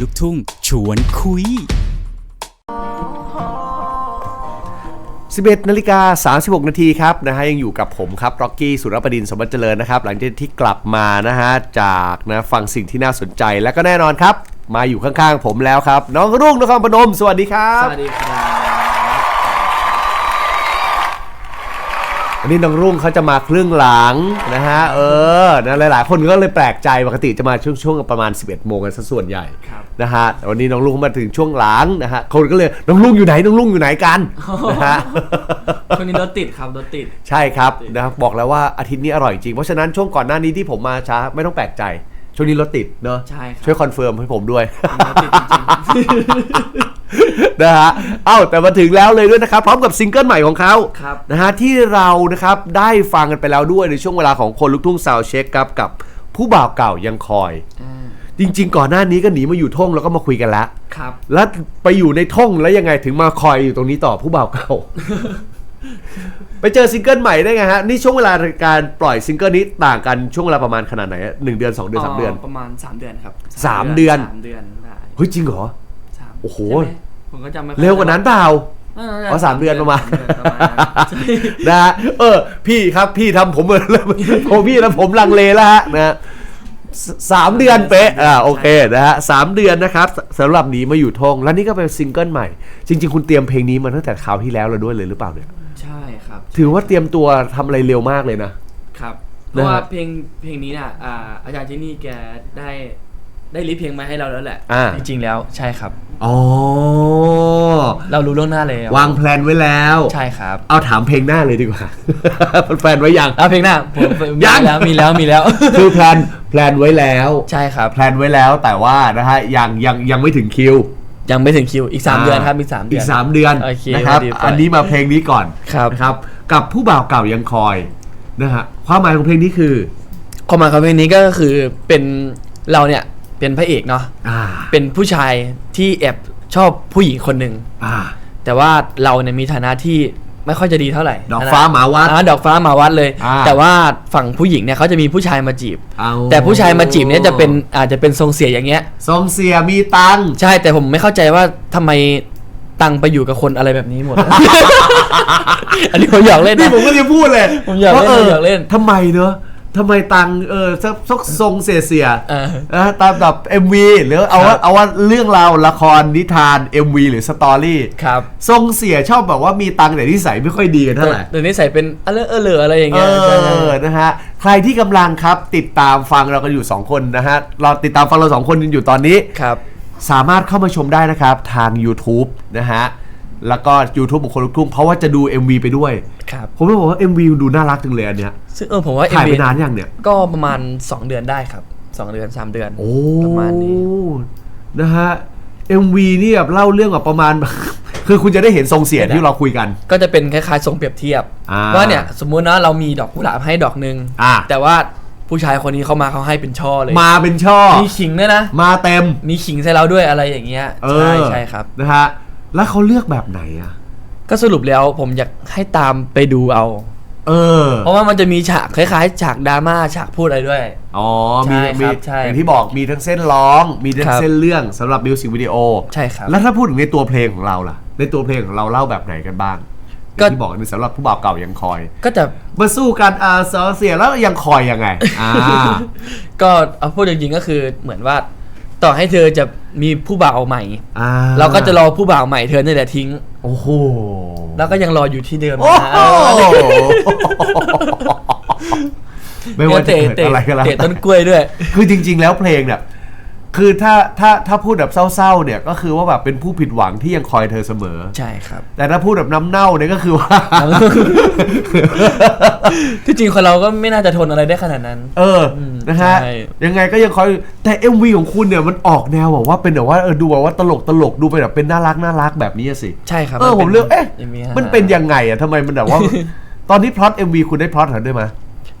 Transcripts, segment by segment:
ลูกทุ่ง ชวนคุย 11นาฬิกา36 นาทีครับนะฮะยังอยู่กับผมครับร็อกกี้สุรประดินสมบัติเจริญนะครับ หลังจากที่กลับมานะฮะจากนะฟังสิ่งที่น่าสนใจและก็แน่นอนครับ มาอยู่ข้างๆผมแล้วครับ น้องรุ่งนครพนมสวัสดีครับ สวัสดีครับ วันนี้น้องรุ่งเขาจะมาครึ่งหลังนะฮะ เออนะหลาย ๆ คนก็เลยแปลกใจปกติจะมาช่วงช่วงประมาณ 11โมงกันซะส่วนใหญ่ครับนะฮะแต่วันนี้น้องรุ่งมาถึงช่วงหลังนะฮะคนก็เลยน้องรุ่งอยู่ไหนน้องรุ่งอยู่ไหนกันนะฮะช่วงนี้รถติดครับรถติดใช่ครับนะครับบอกแล้วว่าอาทิตย์นี้อร่อยจริงเพราะฉะนั้นช่วงก่อนหน้านี้ที่ผมมาช้าไม่ต้องแปลกใจ ช่วงนี้รถติดเนอะใช่ครับช่วยคอนเฟิร์มให้ผมด้วย รถติดจริงนะฮะ เอ้า แต่มาถึงแล้วเลยด้วยนะครับ พร้อมกับซิงเกิลใหม่ของเขาครับ นะฮะที่เรานะครับได้ฟังกันไปแล้วด้วยในช่วงเวลาของคนลุกทุ่งซาวเช็คครับกับผู้บ่าวเก่ายังคอยๆอ่า จริง ๆ ก่อนหน้านี้ก็หนีมาอยู่ท่งแล้วก็มาคุยกันแล้วครับ แล้วไปอยู่ในท่งแล้วยังไงถึงมาคอยอยู่ตรงนี้ต่อผู้บ่าวเก่า ไปเจอซิงเกิลใหม่ได้ไงฮะ นี่ช่วงเวลาการปล่อยซิงเกิลนี้ต่างกันช่วงเวลาประมาณขนาดไหนอะหนึ่งเดือนสองเดือนสามเดือน ประมาณ 3 เดือนครับสามเดือน สามเดือนได้เฮ้ยจริงเหรอ สามโอ้โห ใช่ไหมผมก็จำไม่ค่อยเร็วกว่านั้นเปล่าได้อ๋อสามเดือนประมาณ สเดือนประมาณนั้นใช่นะฮะเออ พี่ครับพี่ทำผมเหมือนผมพี่แล้วผมลังเลแล้วฮะนะฮะสสามเดือนเป๊ะอ่าโอเคนะฮะสามเดือนนะครับสสำหรับหนีมาอยู่ทง แล้วนี่ก็เป็นซิงเกิลใหม่ จริง ๆ คุณเตรียมเพลงนี้มาตั้งแต่คราวที่แล้วแล้วด้วยเลยหรือเปล่าเนี่ยใช่ ครับถือว่าเตรียมตัวทำอะไรเร็วมากเลยนะ ครับ เพนะราะฮะว่าเพลงเพลงนี้น่ะอ่าอาจารย์เจนี่แกได้ได้ลิสต์เพลงมาให้เราแล้วแหละ อ่า จริงๆแล้วใช่ครับ อ๋อ เรารู้ล่วงหน้าเลยวางแพลนไว้แล้ว ใช่ครับ เอาถามเพลงหน้าเลยดีกว่าแพลนไว้ยังแล้วเพลงหน้าผมมียัง แล้วมีแล้วมีแล้ว คือแพลนแพลนไว้แล้ว ใช่ครับ แพลนไว้แล้วแต่ว่านะฮะยังยังยังไม่ถึงคิว ยังไม่ถึงคิวอีก 3 เดือนครับ อีก 3 เดือีอนกสามเดือนโอเคนะครับพอดีไปอันนี้มาเพลงนี้ก่อนครับนะครับ กับผู้บ่าวเก่ายังคอยนะฮะความหมายของเพลงนี้คือความหมายของเพลงนี้ก็คือเป็นเราเนี่ยเป็นพระเอกเนาะอ่าเป็นผู้ชายที่แอบชอบผู้หญิงคนหนึ่งอ่าแต่ว่าเราเนี่ยมีฐานะที่ ไม่ค่อยจะดีเท่าไหร่ดอกฟ้าหมาวัดอ่ดอกฟ้าหมาวัดเลย อ่า แต่ว่าฝั่งผู้หญิงเนี่ยเขาจะมีผู้ชายมาจีบ เอาแต่ผู้ชายมาจีบเนี่ยจะเป็นอาจจะเป็นทรงเสียอย่างเงี้ย ทรงเสียมีตังค์ ใช่แต่ผมไม่เข้าใจว่าทำไมตังไปอยู่กับคนอะไรแบบนี้หมด อันนี้ผมอยากเล่นนี่นะ ผมก็จะพูดเลยผมอยากเล่นว่ผมอยากเล่น ทำไมเนอะ ทำไมตังค์เออสักสักทรงเสียเสียๆเออ นะตามแบบ MV หรือเอาว่าครับ เอาว่าเรื่องราวละครนิทาน MV หรือสตอรี่ครับทรงเสียชอบแบบว่ามีตังค์แต่นิสัยไม่ค่อยดีกันเท่าไหร่ เดี๋ยวนี้ใส่เป็นเออเออเหลืออะไรอย่างเอเงี้ยใช่ใช่อนะฮะ ใครที่กำลังครับติดตามฟังเรากันอยู่ 2 คนนะฮะ เราติดตามฟังเรา 2 คนอยู่ตอนนี้ ครับ สามารถเข้ามาชมได้นะครับ ทาง YouTube นะฮะ แล้วก็ YouTube บุคคลลูกทุ่งเพราะว่าจะดู MV ไปด้วย ครับ ผมจะบอกว่า MV ดูน่ารักจังเลยอันเนี้ยซึ่งเออผมว่า ถ่าย MV ไปนานยังเนี่ย ก็ประมาณ 2 เดือนได้ครับ 2 เดือน 3 เดือนโอ้ประมาณนี้ นะฮะ MV นี่แบบเล่าเรื่องแบบประมาณ คือคุณจะได้เห็นทรงเสียงที่เราคุยกัน ก็จะเป็นคล้ายๆทรงเปรียบเทียบ อ่าว่าเนี่ยสมมุตินะเรามีดอกกุหลาบให้ดอกหนึ่งอ่า แต่ว่าผู้ชายคนนี้เขามาเขาให้เป็นช่อเลยมาเป็นช่อ มีขิงด้วยนะ มาเต็ม มีขิงใส่เราด้วยอะไรอย่างเงี้ย เอใช่อใช่ครับ นะฮะ แล้วเขาเลือกแบบไหนอะ ก็สรุปแล้วผมอยากให้ตามไปดูเอา เออ เพราะว่ามันจะมีฉากคล้ายๆ ฉากดราม่าฉากพูดอะไรด้วย อ๋อใช่มีครัมีบใช่อย่างที่บอกมีทั้งเส้นร้อง มีทั้งครับเส้นเรื่องสำหรับมิวสิกวิดีโอใช่ครับแล้วถ้าพูดถึงในตัวเพลงของเราล่ะ ในตัวเพลงของเราเล่าแบบไหนกันบ้างก็อย่างที่บอกในสำหรับผู้บ่าวเก่ายังคอยก็จะมาสู้กันอ่าเสียเสียแล้วยังคอยยังไง อ่า ก็เอาพูดจริงๆก็คือเหมือนว่า ต่อให้เธอจะมีผู้บ่าวใหม่ อ่าเราก็จะรอผู้บ่าวใหม่เธอนี่แหละทิ้ง โอ้โหแล้วก็ยังรออยู่ที่เดิมโอ้นะโหไม่ว่าจะเตะเกิดเตะอะไรก็แล้วเตะต้นกล้วยด้วย คือจริง ๆ แล้วเพลงเนี่ย คือถ้าถ้าถ้าพูดแบบเศร้าๆเนี่ยก็คือว่าแบบเป็นผู้ผิดหวังที่ยังคอยเธอเสมอ ใช่ครับ แต่ถ้าพูดแบบน้ำเน่าเนี่ยก็คือว่า ที่จริงคนเราก็ไม่น่าจะทนอะไรได้ขนาดนั้น เอออืมนะฮะ ใช่ ยังไงก็ยังคอยแต่ MV ของคุณเนี่ยมันออกแนวแบบว่าเป็นแบบว่าเออดูแบบว่าตลกตลกดูไปแบบเป็นน่ารักน่ารักแบบนี้อะสิใช่ครับเออผมเลือกเอ๊ะยังมีฮะมันเป็นยังไงอะทำไมมันแบบว่า ตอนนี้พล็อต MV คุณได้พล็อตเหรอด้วยไหม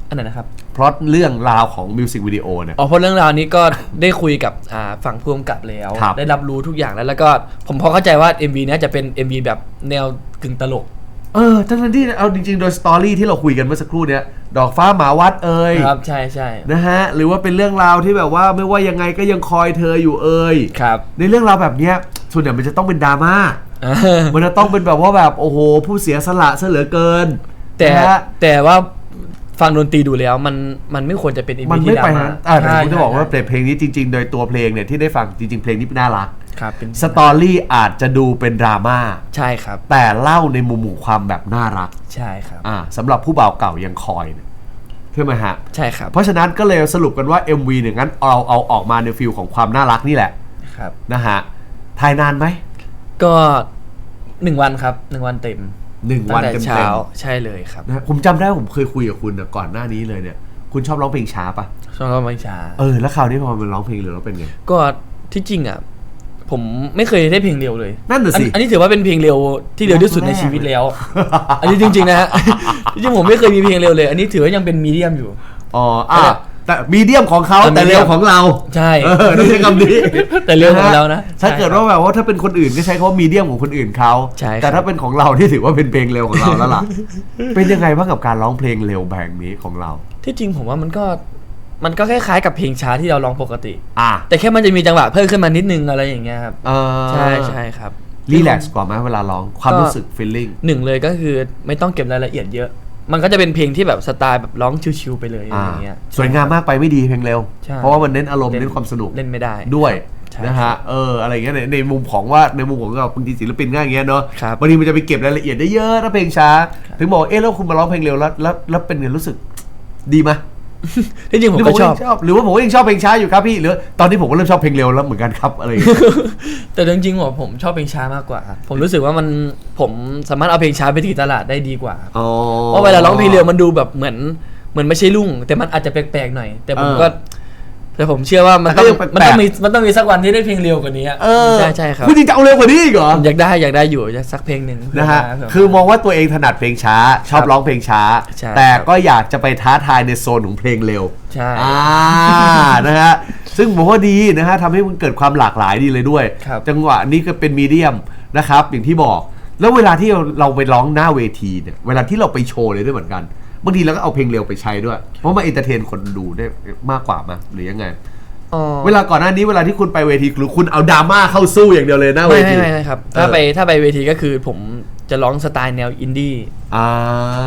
อันไหนนะครับ พล็อตเรื่องราวของมิวสิกวิดีโอเนี่ย อ๋อเพราะเรื่องราวนี้ก็ได้คุยกับอ่าฝั่งผู้กำกับแล้ว ครับได้รับรู้ทุกอย่างแล้วแล้วก็ผมพอเข้าใจว่า MV เนี้ยจะเป็น MV แบบแนวกึ่งตลก เออทั้งๆที่เอาจริงๆ โดยสตอรี่ที่เราคุยกันเมื่อสักครู่เนี้ยดอกฟ้าหมาวัดเอ่ยครับใช่ใช่นะฮะหรือว่าเป็นเรื่องราวที่แบบว่าไม่ว่ายังไงก็ยังคอยเธออยู่เอ่ยครับในเรื่องราวแบบเนี้ยส่วนใหญ่มันจะต้องเป็นดราม่าอ่ามันจะต้องเป็นแบบว่าแบบโอ้โห ผู้เสียสละซะเหลือเกินแต่นะฮะ แต่ว่า ฟังดนตรีดูแล้วมันมันไม่ควรจะเป็น MV มันที่ไม่ดราไปม่านั้นอ่าแต่ใช่ผมจะบอกว่าใช่เพลงนี้จริง ๆ โดยตัวเพลงเนี่ยที่ได้ฟังจริง ๆ เพลงนี้น่ารัก ครับเป็นสตอรี่อาจจะดูเป็นดราม่า ใช่ครับ แต่เล่าในมุมของความแบบน่ารัก ใช่ครับ อ่าสำหรับผู้บ่าวเก่ายังคอยเนี่ยใช่ไหมฮะ ใช่ครับเพราะฉะนั้นก็เลยสรุปกันว่า MV เนี่ยงั้นเอาเอาออกมาในฟิลของความน่ารักนี่แหละครับ นะฮะถ่ายนานไหมก็หนึ่งวันครับหนึ่งวันเต็ม หนึ่งวันตั้งแต่เต็มเช้าๆใช่เลยครับนะฮะผมจำได้ว่าผมเคยคุยกับคุณนะก่อนหน้านี้เลยเนี่ย คุณชอบร้องเพลงช้าปะช่วงก็ไม่ช้าเออแล้วคราวนี้พอมันร้องเพลงเร็วแล้วเป็นไงก็ที่จริงอะผมไม่เคยได้เพลงเร็วเลยนั่นน่ะสิอัอันนี้ถือว่าเป็นเพลงเร็วที่เร็วที่สุดในชีวิตแล้ว อันนี้จริงๆนะฮะจริงๆผมไม่เคยมีเพลงเร็วเลย อันนี้ถือว่ายังเป็นมีเดียมอยู่อ๋ออะ แต่มีเดียมของเขาแต่แต่เร็วของเราใช่เออต้องใช้คำนี้แต่เร็วของเรานะถ้าใช่เกิดว่าแบบว่าถ้าเป็นคนอื่นก็ใช้คำว่ามีเดียมของคนอื่นเขาใช่ครับแต่ถ้าเป็นของเราที่ถือว่าเป็นเพลงเร็วของเราแล้วล่ะ เป็นยังไงบ้างกับการร้องเพลงเร็วแบบนี้ของเรา ที่จริงผมว่ามันก็มันก็คล้ายๆกับเพลงช้าที่เราร้องปกติ อะแต่แค่มันจะมีจังหวะเพิ่มขึ้นมานิดนึงอะไรอย่างเงี้ยครับเออใช่ใช่ครับรีแลกซ์กว่าไหมเวลาร้องความรู้สึกฟีลลิ่งหนึ่งเลยก็คือไม่ต้องเก็บรายละเอียดเยอะ มันก็จะเป็นเพลงที่แบบสไตล์แบบร้องชิวๆไปเลยอะไรอย่างเงี้ยสวยงามมากไปไม่ดีเพลงเร็วใช่เพราะว่ามันเน้นอารมณ์เล่นเน้นความสนุกเล่นไม่ได้ด้วยใช่นะฮะเอออะไรอย่างเงี้ยในในมุมของว่าในมุมของเราบางทีศิลปินก็อย่างเงี้ยเนาะครับบางทีมันจะไปเก็บรายละเอียดได้เยอะถ้าเพลงช้า ถึงบอกว่าเอ๊ะแล้วคุณมาร้องเพลงเร็วแล้วแล้วแล้วเป็นไงรู้สึกดีไหม ที่จริงผมหรือก็ชอบ ยังชอบ หรือว่าผมก็ยังชอบเพลงช้าอยู่ครับพี่หรือตอนนี้ผมก็เริ่มชอบเพลงเร็วแล้วเหมือนกันครับอะไรอย่างเงี้ย แต่จริงๆผมผมชอบเพลงช้ามากกว่า ผมรู้สึกว่ามันผมสามารถเอาเพลงช้าไปตีตลาดได้ดีกว่าอ๋อเพราะเวลาร้องเพลงเร็วมันดูแบบเหมือนเหมือนไม่ใช่รุ่ง แต่มันอาจจะแปลกๆหน่อย แต่ผมก็ แต่ผมเชื่อว่ามันแต่ต้ก็องยังแปลกๆ มันต้องมีมันต้องมีสักวันที่ได้เพลงเร็วกว่านี้อะเออใช่ใช่ครับ คุณจริงจะเอาเร็วกว่านี้อีกเหรอ อยากได้อยากได้อยู่อยากสักเพลงหนึ่ง นะฮะเผื่คือมองว่าตัวเองถนัดเพลงช้า ชอบร้องเพลงช้า ใช่แต่ก็อยากจะไปท้าทายในโซนของเพลงเร็วใช่อ่า นะฮะ ซึ่งผมว่าดีนะฮะทำให้มันเกิดความหลากหลายดีเลยด้วย ครับ จังหวะนี้ก็เป็นมีเดียมนะครับ อย่างที่บอก แล้วเวลาที่เราไปร้องหน้าเวทีเนี่ย เวลาที่เราไปโชว์เลยด้วยเหมือนกัน บางทีเราก็เอาเพลงเร็วไปใช้ด้วย เพราะมันเอนเตอร์เทนคนดูได้มากกว่ามาหรือยังไง อ๋อเวลาก่อนหน้านี้เวลาที่คุณไปเวทีหรือคุณเอาดราม่าเข้าสู้อย่างเดียวเลยหน้าเวไม่ที ไม่ไม่ไม่ครับเออถ้าไปถ้าไปเวทีก็คือผม จะร้องสไตล์แนวอินดี้อ่า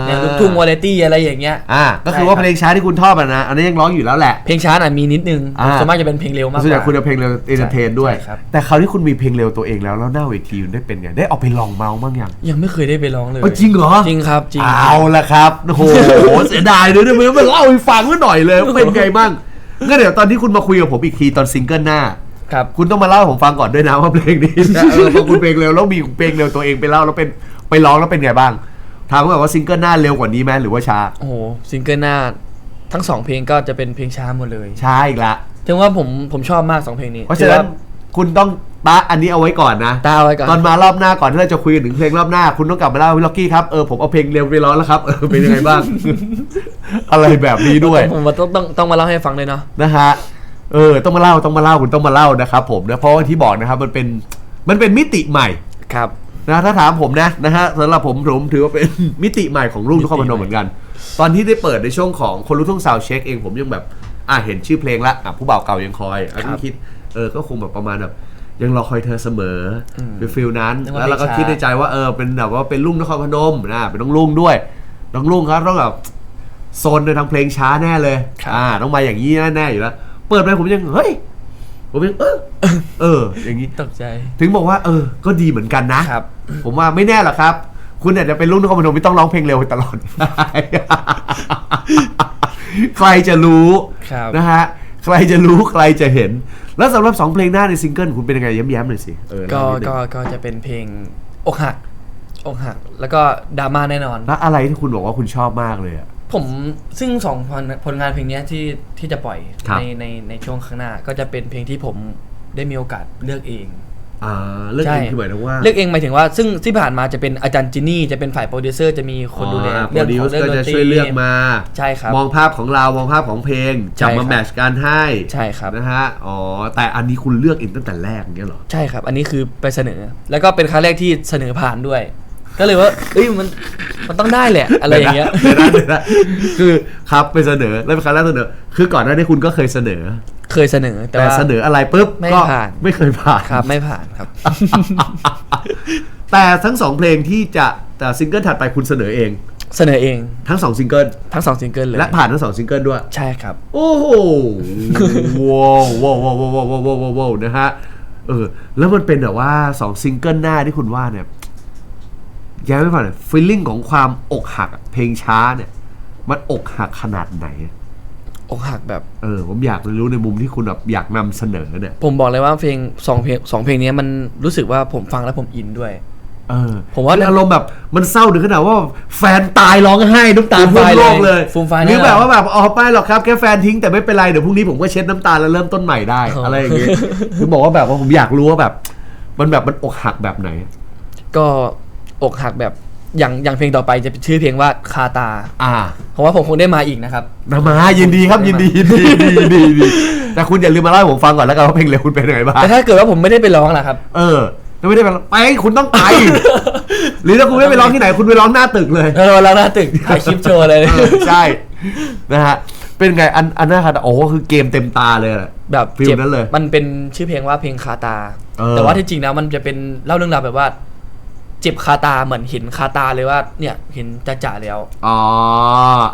แนวลูกทุ่งวาไรตี้อะไรอย่างเงี้ย อ่า ก็คือใช่ว่าครับเพลงช้าที่คุณชอบอะนะ อันนี้ยังร้องอยู่แล้วแหละ เพลงช้าน่ะมีนิดนึงอ่าส่วนมากจะเป็นเพลงเร็วมากกส่วนใหญ่ว่าคุณเอาเพลงเร็วเอนเตอร์เทนด้วยใช่ครับแต่คราวที่คุณมีเพลงเร็วตัวเองแล้วแล้วหน้าเวทีคุณได้เป็นไง ได้เอาไปลองเมาส์บ้างยัง ยังไม่เคยได้ไปร้องเลยเอ้ยจริงเหรอ จริงครับ จริง เอาละครับโอ้โห เสียดายเลยนะไม่มาเล่าให้ฟังหน่อยเลยว่าเป็นไงบ้างงั้นเดี๋ยวตอนที่คุณมาคุยกับผมอีกทีตอนซิงเกิลหน้า ครับคุณต้องมาเล่าให้ผมฟังก่อนด้วยนะว่าเพลงนี้นะเออพอคุณเพลงเร็วแล้วมีเพลงเร็วตัวเองไปเล่าแล้วเป็นไปร้องแล้วเป็นไงบ้างถามว่าแบบว่าซิงเกิลหน้าเร็วกว่านี้ไหมหรือว่าช้า โอ้โหซิงเกิลหน้าทั้งสองเพลงก็จะเป็นเพลงช้าหมดเลยช้าอีกละ ถึงว่าผมผมชอบมากสองเพลงนี้เพราะฉะนั้นคุณต้องตะอันนี้เอาไว้ก่อนนะตาเอาไว้ก่อนตอนมารอบหน้าก่อนที่เราจะคุยกันถึงเพลงรอบหน้า คุณต้องกลับมาเล่าให้พี่ล็อกกี้ครับเออผมเอาเพลงเร็วไปร้องแล้วครับเออเป็นยังไงบ้าง อะไรแบบนี้ด้วย ผมว่าต้องต้องต้องมาเล่าให้ฟังเลยเนาะนะฮะ เออต้องมาเล่าต้องมาเล่าคุณต้องมาเล่านะครับผมนะเพราะว่าที่บอกนะครับมันเป็นมันเป็นมิติใหม่ครับนะถ้าถามผมนะนะฮะสำหรับผมผมถือว่าเป็นมิติใหม่ของรุ่งนครพนมเหมือนกัน ตอนที่ได้เปิดในช่วงของคนรู้ทุ่งซาวเช็คเองผมยังแบบอะเห็นชื่อเพลงละอะผู้บ่าวเก่ายังคอยอะครับก็คิดเออก็คงแบบประมาณแบบยังรอคอยเธอเสมออมเป็นฟิลนั้นนึกว่าแล้วเราก็เพลงช้าคิดในใจว่าเออเป็นแบบว่าเป็นลุงนครพนมนะเป็นน้องลุงด้วยน้องลุงครับต้องแบบโซนในทางเพลงช้าแน่เลยครับอ่าต้องมาอย่างนี้แน่ๆอยู่แล้ว เปิดไปผมยังเฮ้ยผมยังเออเออ อย่างนี้ตกใจ ถึงบอกว่า เออ ก็ดีเหมือนกันนะ ครับ ผมว่าไม่แน่หรอกครับ คุณอาจจะเป็นลูกนครพนมไม่ต้องร้องเพลงเร็วไปตลอด ใครจะรู้ครับ นะฮะ ใครจะรู้ใครจะเห็น แล้วสำหรับสองเพลงหน้าในซิงเกิลคุณเป็นยังไงย้ำๆหน่อยสิเออก็เล่านิดนึงก็ก็จะเป็นเพลงอกหักอกหัก แล้วก็ดราม่าแน่นอน แล้วอะไรที่คุณบอกว่าคุณชอบมากเลยอะ ผมซึ่งสองผลผลงานเพลงเนี้ยที่ที่จะปล่อยครับ ในในในช่วงข้างหน้า ก็จะเป็นเพลงที่ผมได้มีโอกาสเลือกเอง อ่าเรื่องใช่เองคือหมายถึงว่า เลือกเองหมายถึงว่า ซึ่งที่ผ่านมาจะเป็นอาจารย์จินนี่จะเป็นฝ่ายโปรดิวเซอร์จะมีคนดูแลโปรดิวของซ์ก็จะช่วยเลือกมา ใช่ครับ มองภาพของเรามองภาพของเพลงใช่จับครัมาบ แมทชกันให้ใช่ครับ นะฮะอ๋อแต่อันนี้คุณเลือกเองตั้งแต่แรกอย่างเงี้ยเหรอ ใช่ครับ อันนี้คือไปเสนอ แล้วก็เป็นครั้งแรกที่เสนอผ่านด้วย็เลยว่าเอ้ยมันมันต้องได้แหละ อะไรอย่างเงี้ยเดี๋ยวนะเดี๋ยวนะคือครับไปเสนอแล้วเป็นครั้งแรกเสนอ คือก่อนหน้านี้คุณก็เคยเสนอ เคยเสนอแต่เสนออะไรปุ๊บไม่ผ่าน ไม่เคยผ่าน ครับไม่ผ่านครับ แต่ทั้งสองเพลงที่จะแต่ซิงเกิลถัดไปคุณเสนอเอง เสนอเองทั้งสองซิงเกิลทั้งสองซิงเกิลเลยและผ่านทั้งสองซิงเกิลด้วย ใช่ครับ โอ้โหว้าวว้าวว้าวว้าวว้าวว้าวว้าวนะฮะเออแล้วมันเป็นแบบว่าสองซิงเกิลหน้าที่คุณว่าเนี่ย ย้ายไม่ผ่านฟีลลิ่งของความอกหักอะเพลงช้าเนี่ย มันอกหักขนาดไหน อกหักแบบ เออ ผมอยากรู้ในมุมที่คุณแบบอยากนำเสนอเนี่ย ผมบอกเลยว่าเพลงสองเพลงสองเพลงนี้มันรู้สึกว่าผมฟังแล้วผมอินด้วยเออผมว่าคืออารมณ์แบบมันเศร้าถึงขนาดว่าแฟนตายร้องไห้น้ำตาฟูมท่วไฟายมโลกเลยฟูมไฟายหรือแน่นอนแบบว่าแบบอ๋อไม่หรอกครับแค่แฟนทิ้งแต่ไม่เป็นไรเดี๋ยวพรุ่งนี้ผมก็เช็ดน้ำตาแล้วเริ่มต้นใหม่ได้อ๋อออะไรอย่างเงี้ยคือบอกว่าแบบว่าผมอยากรู้ว่าแบบ มันแบบมันอกหักแบบไหน ก็ อกหักแบบอย่างอย่างเพลงต่อไปจะเป็นชื่อเพลงว่าคาตาอ่าเพราะว่าผมคงได้มาอีกนะครับนามายินดีครับยินดียินดียินดียินดียินดีแต่คุณอย่าลืมมาเล่าให้ผมฟังก่อนแล้วกันว่าเพลงเร็วคุณเป็นยังไงบ้างแต่ถ้าเกิดว่าผมไม่ได้ไปร้องล่ะครับ เออถ้าไม่ได้ไปไปคุณต้องไป หรือถ้าคุณไม่ไปร้องที่ไหน คุณไปร้องหน้าตึกเลยเออเราหน้าตึกถ่ายคลิปโชว์เลยเออใช่นะฮะเป็นไงอันอันหน้าคาตาโอ้คือเกมเต็มตาเลยอะแบบฟิลเจ็บนั้นเลย มันเป็นชื่อเพลงว่าเพลงคาตาเออแต่ว่าที่จริงแล้วมันจะเป็นเล่าเรื่องราวแบบว่า เจ็บคาตาเหมือนเห็นคาตาเลยว่าเนี่ยเห็นจะจ่าแล้วอ๋อ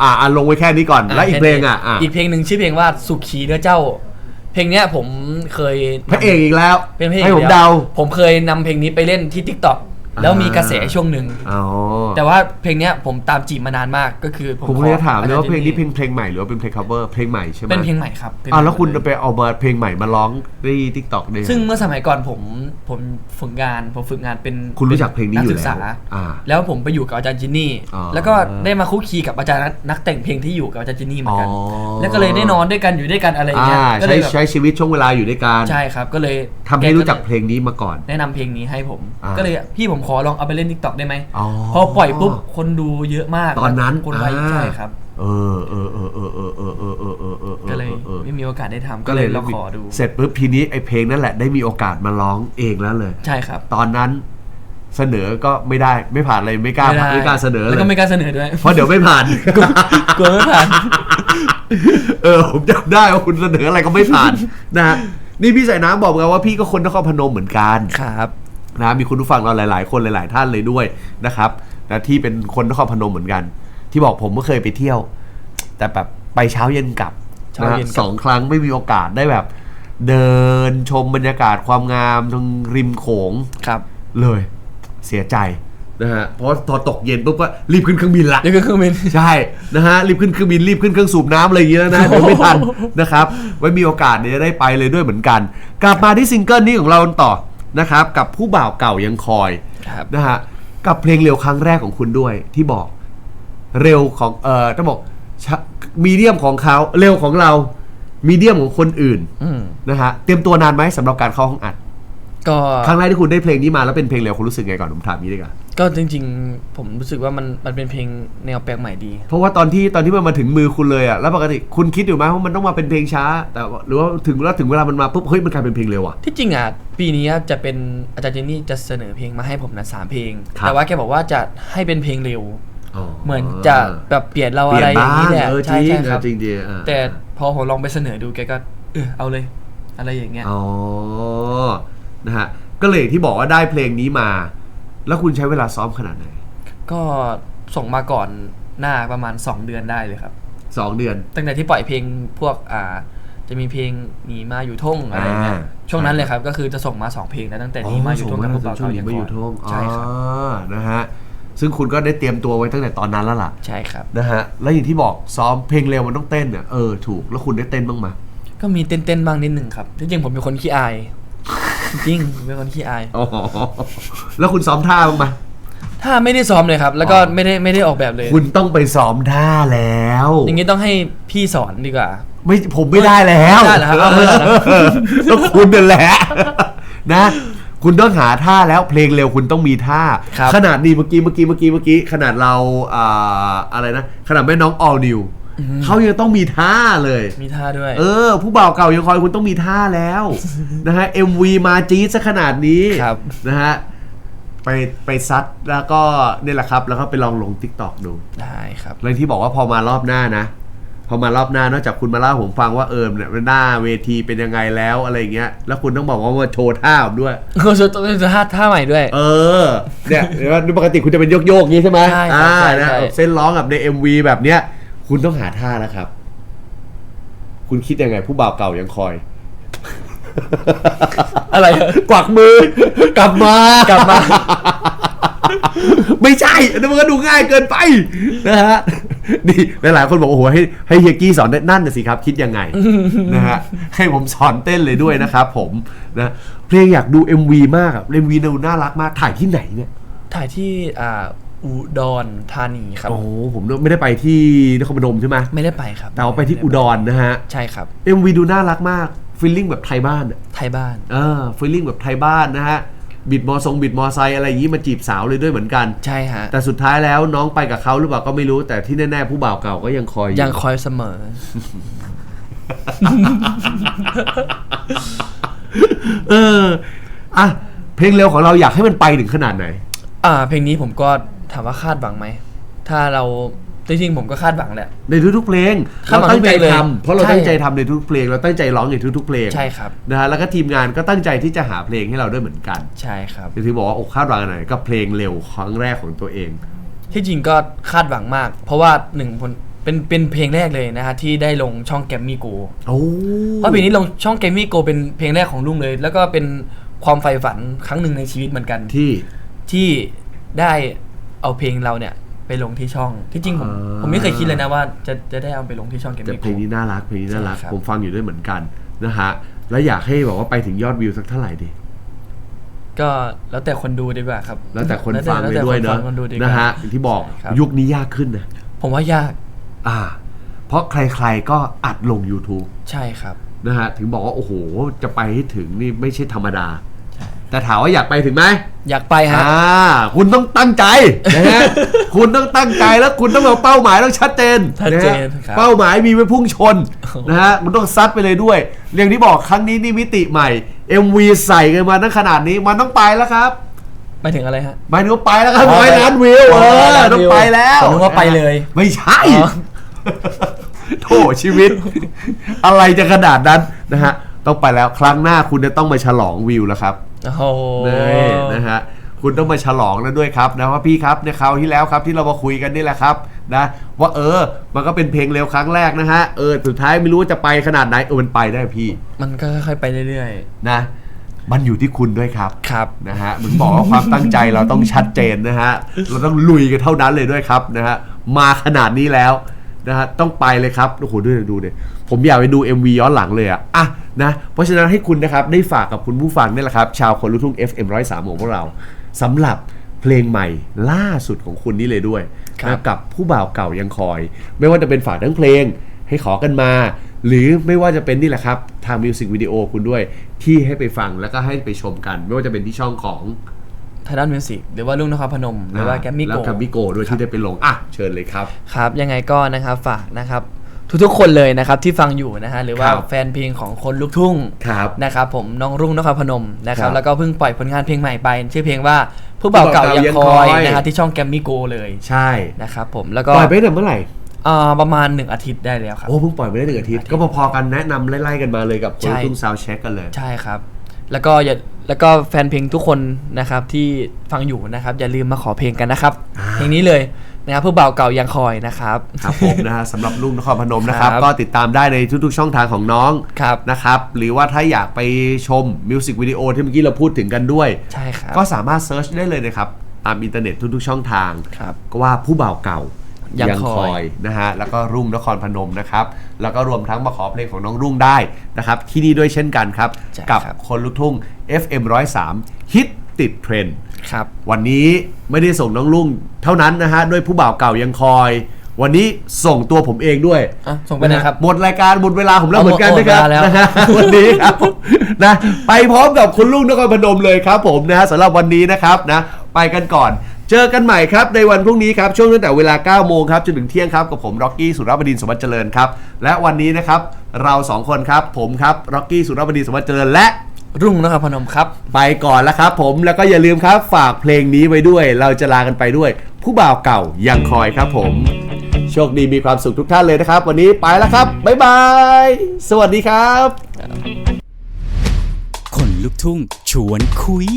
อะอะลงไว้แค่นี้ก่อน แล้วอีกเพลงอะอะอีกเพลงหนึ่งชื่อเพลงว่าสุขีเนื้อเจ้า เพลงเนี้ยผมเคยพระเอกอีกแล้ว เป็นเพลงให้ผมอีกแล้วเดาผมเคยนำเพลงนี้ไปเล่นที่ t ิ k t o k แล้วมีกระแสช่วงหนึ่งอ๋อแต่ว่าเพลงเนี้ยผมตามจีบมานานมากก็คือผมผมขอเลยจะถามเลยว่าอจเพรลย์งนี้เพลจงเพลงใหม่หรือว่าเป็นเพลง cover เพลงใหม่ใช่ไหมเป็นเพลงใหม่ครับเป็นอ่าแล้วคุณเพลงใหม่ไปเอามาเพลงใหม่มาร้องในทิกตอกเนี่ยซึ่งเมื่อสมัยก่อนผมผมฝึกงานผมฝึกงานเป็นคุณรู้จักเพลงนี้อยู่กศึกษาแล้วอ่าแล้วผมไปอยู่กับอาจารย์จินนี่อ๋อแล้วก็ได้มาคุกคีกับอาจารย์นักแต่งเพลงที่อยู่กับอาจารย์จินนี่เหมือนกันอ๋อแล้วก็เลยได้นอนด้วยกันอยู่ด้วยกันอะไรอย่างเงี้ยอ่าก็เลใช้ยแบบใช้ชีวิตช่วงเวลาอยู่ด้วยกันใช่ครับ ก็เลยทำให้รู้จักเพลงนี้มาก่อน แนะนำเพลงนี้ให้ผมอ่าก็เลยพี่ผมขอลองเอาไปเล่นทิกตอกได้ไหมอ๋อ พอปล่อยปุ๊บคนดูเยอะมากตอนนั้นคนไลค์อ่าใช่ครับ เออเออเออเออเออเออเออเออเออเออก็เลยออไม่มีโอกาสได้ทำก็เลยเราขอดูเสร็จปุ๊บทีนี้ไอ้เพลงนั่นแหละได้มีโอกาสมาร้องเองแล้วเลย ใช่ครับตอนนั้นเสนอก็ไม่ได้ไม่ผ่านเลยไม่กล้าไม่กล้าเสนอเลแล้วย ก็ไม่กล้าเสนอด้วยเพราะเดี๋ยวไม่ผ่าน กลัวไม่ผ่าน เออผมจำได้ว่าคุณเสนออะไรก็ไม่ผ่าน นะฮะนี่พี่ใส่น้ำบอกกันว่าพี่ก็คนนครพนมเหมือนกัน ครับ นะมีคุณผู้ฟังเราหลาย ๆ คนหลาย ๆ ท่านเลยด้วยนะครับนะที่เป็นคนนครพนมเหมือนกัน ที่บอกผมก็เคยไปเที่ยว แต่แบบไปเช้าเย็นกลับเช้าเย็นกลับะสองครั้งไม่มีโอกาสได้แบบ เดินชมบรรยากาศความงามตรงริมโขงครับเลยเสียใจนะฮะเพราะพอตกเย็นปุ๊บก็รีบขึ้นเครื่องบินละ นี่ก็เครื่องบิน ใช่นะฮะรีบขึ้นเครื่องบินรีบขึ้นเครื่องสูบน้ำอะไรอย่างเงี้ยนะเดี๋ยวไม่ทันนะครับไว้มีโอกาสเนี่ยจะได้ไปเลยด้วยเหมือนกัน กลับมาที่ซิงเกิลนี้ของเรากันต่อ นะครับกับผู้บ่าวเก่ายังคอยครับ นะฮะกับเพลงเร็วครั้งแรกของคุณด้วยที่บอกเร็วของเอ่อต้องบอกมีเดียมของเขาเร็วของเรามีเดียมของคนอื่นอืม นะฮะเตรียมตัวนานไหมสำหรับการเข้าห้องอัดก็ครั้งแรกที่คุณได้เพลงนี้มาแล้วเป็นเพลงเร็วคุณรู้สึกไงก่อนผมถามนี้ดีกว่า ก็จริง ๆ ผมรู้สึกว่ามันมันเป็นเพลงแนวแปลกใหม่ดี เพราะว่าตอนที่ตอนที่มันมาถึงมือคุณเลยอะแล้วปกติคุณคิดอยู่ไหมว่ามันต้องมาเป็นเพลงช้า แต่ว่าหรือว่าถึงแล้วถึงเวลามันมาปุ๊บเฮ้ยมันกลายเป็นเพลงเร็วอะที่จริงอะปีนี้จะเป็นอาจารย์เจนนี่จะเสนอเพลงมาให้ผมนะสามเพลงครับแต่ว่าแกบอกว่าจะให้เป็นเพลงเร็วเหมือนจะแบบเปลี่ยนเราเปลี่อะยนไรอย่างบ้างนี้แหละเออจใช่ริงใช่ครับจริงดีอะแต่พอผมลองไปเสนอดูแกก็เออเอาเลย อะไรอย่างเงี้ยอ๋อนะฮะก็เลยอย่างที่บอกว่าได้เพลงนี้มา แล้วคุณใช้เวลาซ้อมขนาดไหนก็ส่งมาก่อนหน้าประมาณ 2 เดือนได้เลยครับ สองเดือน ตั้งแต่ที่ปล่อยเพลงพวกอ่าจะมีเพลงหนีมาอยู่ท่งอะไรเงี้ยอ่า ช่วงนั้นเลยครับก็คือจะส่งมาสองเพลงแล้วตั้งแต่หนี้มาอยู่ท่งกับพวกเราช่วงเขานี้ยังมาอยู่ท่งใช่ครับอ๋อนะฮะซึ่งคุณก็ได้เตรียมตัวไว้ตั้งแต่ตอนนั้นแล้วล่ะใช่ครับ นะฮะแล้วอย่างที่บอกซ้อมเพลงเร็วมันต้องเต้นเนี่ยเออถูกแล้วคุณได้เต้นบ้างไหม ก็มีเต้นๆบ้างนิดหนึ่งครับที่จริงผมเป็นคนขี้อาย จริงๆผมเป็นคนขี้อาย อ๋อแล้วคุณซ้อมท่าบ้างไหมถ้าไม่ได้ซ้อมเลยครับ แล้วก็อ๋อไม่ได้ไม่ได้ออกแบบเลย คุณต้องไปซ้อมท่าแล้ว อย่างนี้ต้องให้พี่สอนดีกว่า ไม่ผมไม่ได้แล้วไม่ได้เหรอครับเอาไม่ได้เหรอต้องคุณนั่นแหละ นะ คุณต้องหาท่าแล้วเพลงเร็วคุณต้องมีท่า ครับขนาดนี้เมื่อกี้เมื่อกี้เมื่อกี้เมื่อกี้ขนาดเราอ่าอะไรนะ ขนาดแม่น้องออลนิว เขายังต้องมีท่าเลย มีท่าด้วย เออ ผู้บ่าวเก่ายังคอยคุณต้องมีท่าแล้วนะฮะ MV มาจี๊ดซะขนาดนี้ครับนะฮะไปไปซัดแล้วก็นี่แหละครับ แล้วก็ไปลองลง t ิ k t o k ดูได้ครับเรื่องที่บอกว่าพอมารอบหน้านะ พอมารอบหน้านอกจากคุณมาเล่าให้ผมฟังว่าเออเนี่ยหน้าเวทีเป็นยังไงแล้วอะไรอย่างเงี้ย แล้วคุณต้องบอกว่ามาโชว์ท่าผมด้วยโอ้โหจะท่าท่าใหม่ด้วย เออเนี่ยเห็นว่าปกติคุณจะเป็นโยกโยกๆอย่างนี้ใช่ไหมใช่ครับอ่าใช่นะใช่เส้นร้องกับใน MV แบบเนี้ย คุณต้องหาท่าแล้วครับ คุณคิดยังไง ผู้บ่าวเก่ายังคอย อะไรอะกวักมือ กลับมากลับมา ไม่ใช่อันนั้นมันก็ดูง่ายเกินไปนะฮะนี่หลายๆคนบอกโอ้โหให้ให้เฮียกี้สอนได้นั่นน่ะสิครับ คิดยังไงนะฮะให้ผมสอนเต้นเลยด้วยนะครับผมนะเพลงอยากดู MV มากอะ MV ดูน่ารักมากถ่ายที่ไหนเนี่ย ถ่ายที่อ่า อุดรธานีครับ โอ้โหผมไม่ได้ไปที่นครพนมใช่ไหมไม่ได้ไปครับ แต่ว่าไปที่อุดรนะฮะ ใช่ครับ MV ดูน่ารักมากฟีลลิ่งแบบไทยบ้านอะไทยบ้านเออฟีลลิ่งแบบไทยบ้านนะฮะบิดมอทรงบิดมอไซค์อะไรอย่างนี้มาจีบสาวเลยด้วยเหมือนกัน ใช่ฮะ แต่สุดท้ายแล้วน้องไปกับเขาหรือเปล่าก็ไม่รู้แต่ที่แน่ๆผู้บ่าวเก่าก็ยังคอยอยังคอยเสมอ เอออะเพลงเร็วของเราอยากให้มันไปถึงขนาดไหน อ่า เพลงนี้ผมก็ ถามว่าคาดหวังไหม ถ้าเราจริงๆผมก็คาดหวังแหละ ในทุกๆเพลงคาดเราหวังตั้งใจทุกเพลงเลยทำเพราะเราใช่ ตั้งใจทำในทุกเพลงเราตั้งใจร้องในทุกๆเพลงใช่ครับ นะฮะแล้วก็ทีมงานก็ตั้งใจที่จะหาเพลงให้เราด้วยเหมือนกันใช่ครับ ที่บอกว่าอกคาดหวังอันไหนก็เพลงเร็วครั้งแรกของตัวเอง ที่จริงก็คาดหวังมาก เพราะว่าหนึ่งคนเป็นเป็นเพลงแรกเลยนะฮะที่ได้ลงช่องแกมมี่โกโอ้เพราะเพลงนี้ลงช่องแกมมี่โกเป็นเพลงแรกของลุงเลย แล้วก็เป็นความใฝ่ฝันครั้งหนึ่งในชีวิตเหมือนกัน ที่ที่ได้ เอาเพลงเราเนี่ยไปลงที่ช่อง ที่จริงผมอ่าผมไม่เคยคิดเลยนะว่าจะจะได้เอาไปลงที่ช่องแกมแต่มี่เพโกลงนี้น่ารักเพลงนี้น่ารักใช่ครับผมฟังอยู่ด้วยเหมือนกันนะฮะแล้วอยากให้บอกว่าไปถึงยอดวิวสักเท่าไหร่ดีก็แล้วแต่คนดูดีกว่าครับ แล้วแต่คนแฟังไปด้วยแล้เนแต่อะคฟังคนดูดีกว่านะฮะอย่างที่บอกครับยุคนี้ยากขึ้นนะผมว่ายาก อ่า เพราะใครๆก็อัดลง YouTube ใช่ครับนะฮะถึงบอกว่า โอ้โห จะไปให้ถึงนี่ไม่ใช่ธรรมดาใช่ แต่ถามว่าอยากไปถึงไหมอยากไปฮะอ่าคุณต้องตั้งใจนะฮะ คุณต้องตั้งใจแล้วคุณต้องเอาเป้าหมายต้องชัดเจนชัดเจนนะฮะครับ เป้าหมายมีไว้พุ่งชนนะฮะคุณต้องซัดไปเลยด้วย เรื่องที่บอกครั้งนี้นี่มิติใหม่ MV ใส่กันมาตั้งขนาดนี้มันต้องไปแล้วครับไปถึงอะไรฮะ หมายถึงว่าไปแล้วครับอ๋อร้อยล้านวิวอ๋เออร้อยอล้านต้องวิวไปแล้วผมนึกว่าไปเลยไม่ใช่ อ๋อ โถชีวิต อะไรจะขนาดนั้นนะฮะต้องไปแล้วครั้งหน้าคุณจะต้องมาฉลองวิวแล้วครับ โอ้โหนี่นะฮะคุณต้องมาฉลองแล้วด้วยครับนะว่าพี่ครับในคราวที่แล้วครับที่เรามาคุยกันนี่แหละครับนะว่าเออ มันก็เป็นเพลงเร็วครั้งแรกนะฮะเออสุดท้ายไม่รู้ว่าจะไปขนาดไหนเออมันไปได้พี่ มันก็ค่อยๆไปเรื่อยนะ มันอยู่ที่คุณด้วยครับๆครับนะฮะเหมือนบอกว่าความตั้งใจเราต้องชัดเจนนะฮะเราต้องลุยกันเท่านั้นเลยด้วยครับนะฮะมาขนาดนี้แล้ว นะฮะต้องไปเลยครับโอ้โหดูดิดูดิผมอยากไปดู MV ย้อนหลังเลยอะอะนะเพราะฉะนั้นให้คุณนะครับได้ฝากกับคุณผู้ฟังนี่แหละครับชาวคนลูกทุ่ง FM 103ของพวกเราสำหรับเพลงใหม่ล่าสุดของคุณนี่เลยด้วยครับนะกับผู้บ่าวเก่ายังคอย ไม่ว่าจะเป็นฝากทั้งเพลงให้ขอกันมา หรือไม่ว่าจะเป็นนี่แหละครับ ทางมิวสิกวิดีโอคุณด้วยที่ให้ไปฟังแล้วก็ให้ไปชมกัน ไม่ว่าจะเป็นที่ช่องของ ไทยด้านมิวสิกหรือว่าลุงนครพนม หรือว่าแกมมี่แล้โกวแกมมี่โกด้วยที่ได้ไปลงอะเชิญเลยครับ ครับยังไงก็นะครับฝากนะครับทุกๆคนเลยนะครับที่ฟังอยู่นะฮะหรือว่าครับแฟนเพลงของคนลูกทุ่งครับนะครับผมน้องรุ่งนครพนมนะครัครับบแล้วก็เพิ่งปล่อยผลงานเพลงใหม่ไป ชื่อเพลงว่าผู้บ่าวเก่ายังคอยนะครับที่ช่องแกมมี่โกเลยใช่นะครับผมแล้วก็ปล่อยไปตั้งแต่เมื่อไหร่อ่าประมาณหนึ่งอาทิตย์ได้แล้วครับ โอ้เพิ่งปล่อยไปได้หนึ่งอาทิตย์ ก็พอๆกันแนะนำไล่ๆกันมาเลยกับคนใช่ทุ่งซาวเช็คกันเลย ใช่ครับ แล้วก็อย่า แล้วก็แฟนเพลงทุกคนนะครับที่ฟังอยู่นะครับ อย่าลืมมาขอเพลงกันนะครับอ่าเพลงนี้เลยนะครับผู้บ่าวเก่ายังคอยนะครับครับผมนะฮะสำหรับลุงนครพนมนะครับครับ ก็ติดตามได้ในทุกๆช่องทางของน้องครับนะครับหรือว่าถ้าอยากไปชมมิวสิกวิดีโอที่เมื่อกี้เราพูดถึงกันด้วยใช่ครับก็สามารถเซิร์ชได้เลยนะครับ ตามอินเทอร์เน็ตทุกๆช่องทางครับก็ว่าผู้บ่าวเก่า ยัยังคอยนะฮะแล้วก็รุ่งนครพนมนะครับ แล้วก็รวมทั้งมาขอเพลงของน้องรุ่งได้นะครับ ที่นี่ด้วยเช่นกันครับใช่กับครับคนลูกทุ่ง FM 103ฮิตติดเทรนด์ครับ วันนี้ไม่ได้ส่งน้องรุ่งเท่านั้นนะฮะด้วยผู้บ่าวเก่ายังคอย วันนี้ส่งตัวผมเองด้วยอะส่งไปไหนครับหมดรายการหมดเวลาผมแล้วเอาเหมือนกันหมดนะครับเวลาแล้วนะฮะวันนี้ครับนะไปพร้อมกับคุณลุงนครพนมเลยครับ ผมนะฮะสำหรับวันนี้นะครับนะไปกันก่อน เจอกันใหม่ครับ ในวันพรุ่งนี้ครับ ช่วงตั้งแต่เวลา 9 โมงครับ จนถึงเที่ยงครับ กับผมร็อกกี้สุรบดินทร์สมบัติเจริญครับ และวันนี้นะครับ เราสองคนครับ ผมครับร็อกกี้สุรบดินทร์สมบัติเจริญและ รุ่งนครพนมครับ ไปก่อนแล้วครับผมแล้วก็อย่าลืมครับฝากเพลงนี้ไว้ด้วย เราจะลากันไปด้วย ผู้บ่าวเก่ายังคอยครับผม โชคดีมีความสุขทุกท่านเลยนะครับ วันนี้ไปแล้วครับบ๊ายบายสวัสดีครับ คนลุกทุ่งชวนคุย